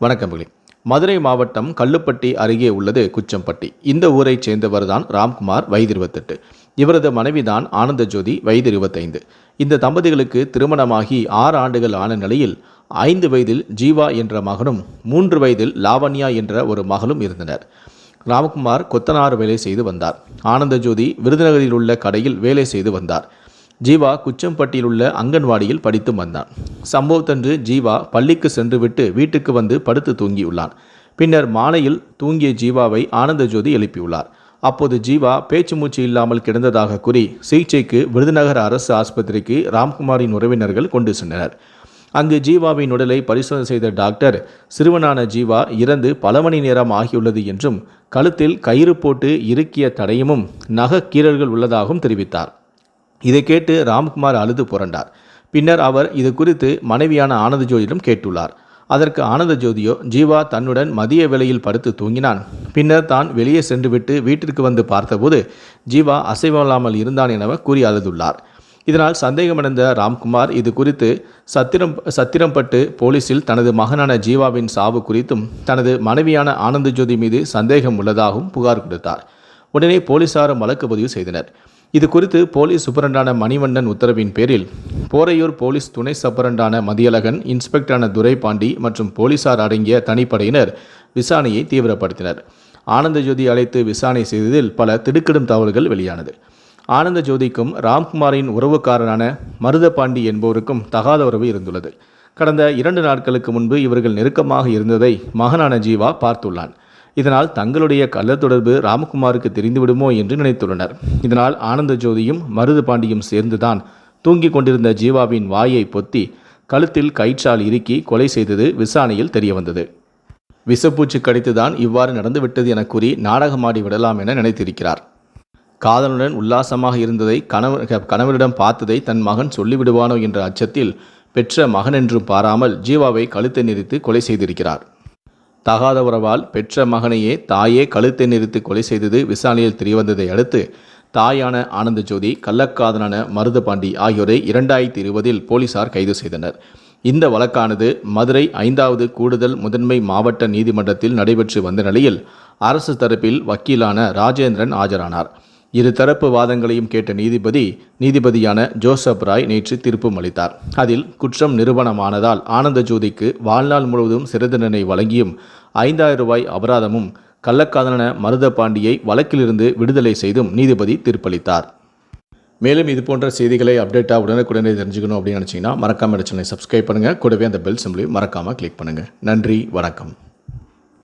வணக்கம்களே மதுரை மாவட்டம் கல்லுப்பட்டி அருகே உள்ளது குச்சம்பட்டி. இந்த ஊரைச் சேர்ந்தவர்தான் ராம்குமார் வயது இருபத்தெட்டு. இவரது மனைவிதான் ஆனந்த ஜோதி வயது இருபத்தைந்து. இந்த தம்பதிகளுக்கு திருமணமாகி ஆறு ஆண்டுகள் ஆன நிலையில் ஐந்து வயதில் ஜீவா என்ற மகனும் மூன்று வயதில் லாவண்யா என்ற ஒரு மகளும் இருந்தனர். ராமகுமார் கொத்தனார் வேலை செய்து வந்தார். ஆனந்த ஜோதி விருதுநகரில் உள்ள கடையில் வேலை செய்து வந்தார். ஜீவா குச்சம்பட்டியில் உள்ள அங்கன்வாடியில் படித்து வந்தான். சம்பவத்தன்று ஜீவா பள்ளிக்கு சென்றுவிட்டு வீட்டுக்கு வந்து படுத்து தூங்கியுள்ளான். பின்னர் மாலையில் தூங்கிய ஜீவாவை ஆனந்த ஜோதி எழுப்பியுள்ளார். அப்போது ஜீவா பேச்சு மூச்சு இல்லாமல் கிடந்ததாக கூறி சிகிச்சைக்கு விருதுநகர் அரசு ஆஸ்பத்திரிக்கு ராம்குமாரின் உறவினர்கள் கொண்டு சென்றனர். அங்கு ஜீவாவின் உடலை பரிசோதனை செய்த டாக்டர் சிறுவனான ஜீவா இறந்து பல மணி நேரம் ஆகியுள்ளது என்றும் கழுத்தில் கயிறு போட்டு இறுக்கிய தடையமும் நகக் கீறல்கள் உள்ளதாகவும் தெரிவித்தார். இதை கேட்டு ராம்குமார் அழுது புரண்டார். பின்னர் அவர் இது குறித்து மனைவியான ஆனந்த ஜோதியிடம் கேட்டுள்ளார். அதற்கு ஆனந்த ஜோதியோ ஜீவா தன்னுடன் மதிய வேளையில் படுத்து தூங்கினான். பின்னர் தான் வெளியே சென்றுவிட்டு வீட்டிற்கு வந்து பார்த்தபோது ஜீவா அசைவமில்லாமல் இருந்தான் என கூறி அழுதுள்ளார். இதனால் சந்தேகமடைந்த ராம்குமார் இது குறித்து சத்திரம் சத்திரம்பட்டு போலீசில் தனது மகனான ஜீவாவின் சாவு குறித்தும் தனது மனைவியான ஆனந்த ஜோதி மீது சந்தேகம் உள்ளதாகவும் புகார் கொடுத்தார். உடனே போலீசாரும் வழக்கு பதிவு செய்தனர். இது குறித்து போலீஸ் சூப்பரண்டான மணிவண்ணன் உத்தரவின் பேரில் போரையூர் போலீஸ் துணை சப்பரண்டான மதியழகன் இன்ஸ்பெக்டரான துரைபாண்டி மற்றும் போலீசார் அடங்கிய தனிப்படையினர் விசாரணையை தீவிரப்படுத்தினர். ஆனந்த ஜோதி அழைத்து விசாரணை செய்ததில் பல திடுக்கிடும் தகவல்கள் வெளியானது. ஆனந்த ஜோதிக்கும் ராம்குமாரின் உறவுக்காரரான மருதபாண்டி என்பவருக்கும் தகாத உறவு இருந்துள்ளது. கடந்த இரண்டு நாட்களுக்கு முன்பு இவர்கள் நெருக்கமாக இருந்ததை மகனான ஜீவா பார்த்துள்ளான். இதனால் தங்களுடைய கள்ள தொடர்பு ராமகுமாருக்கு தெரிந்துவிடுமோ என்று நினைத்துள்ளனர். இதனால் ஆனந்த ஜோதியும் மருது பாண்டியும் சேர்ந்துதான் தூங்கிக் கொண்டிருந்த ஜீவாவின் வாயை பொத்தி கழுத்தில் கயிற்றால் இறுக்கி கொலை செய்தது விசாரணையில் தெரியவந்தது. விஷப்பூச்சி கடித்துதான் இவ்வாறு நடந்துவிட்டது என கூறி நாடகமாடி விடலாம் என நினைத்திருக்கிறார். காதலுடன் உல்லாசமாக இருந்ததை கணவர் கணவரிடம் பார்த்ததை தன் மகன் சொல்லிவிடுவானோ என்ற அச்சத்தில் பெற்ற மகன் என்றும் பாராமல் ஜீவாவை கழுத்தை நிறுத்தி கொலை செய்திருக்கிறார். தகாத உறவால் பெற்ற மகனையே தாயே கழுத்தை நிறுத்தி கொலை செய்தது விசாரணையில் தெரியவந்ததை அடுத்து தாயான ஆனந்த ஜோதி கள்ளக்காதனான மருதபாண்டி ஆகியோரை இரண்டாயிரத்தி இருபதில் போலீசார் கைது செய்தனர். இந்த வழக்கானது மதுரை ஐந்தாவது கூடுதல் முதன்மை மாவட்ட நீதிமன்றத்தில் நடைபெற்று வந்த நிலையில் அரசு தரப்பில் வக்கீலான ராஜேந்திரன் ஆஜரானார். இரு தரப்பு வாதங்களையும் கேட்ட நீதிபதி நீதிபதியான ஜோசப் ராய் நேற்று தீர்ப்பும் அளித்தார். அதில் குற்றம் நிரூபணமானதால் ஆனந்த ஜோதிக்கு வாழ்நாள் முழுவதும் சிறை தண்டனை வழங்கியும் ஐந்தாயிரம் ரூபாய் அபராதமும் கள்ளக்காதலன மருதபாண்டியை வழக்கிலிருந்து விடுதலை செய்தும் நீதிபதி தீர்ப்பளித்தார். மேலும் இது போன்ற செய்திகளை அப்டேட்டாக உடனுக்குடனே தெரிஞ்சுக்கணும் அப்படின்னு நினச்சிங்கன்னா மறக்காமல் சேனலை சப்ஸ்கிரைப் பண்ணுங்கள் கூடவே அந்த பெல் சிம்பிளையும் மறக்காமல் கிளிக் பண்ணுங்கள் நன்றி வணக்கம்.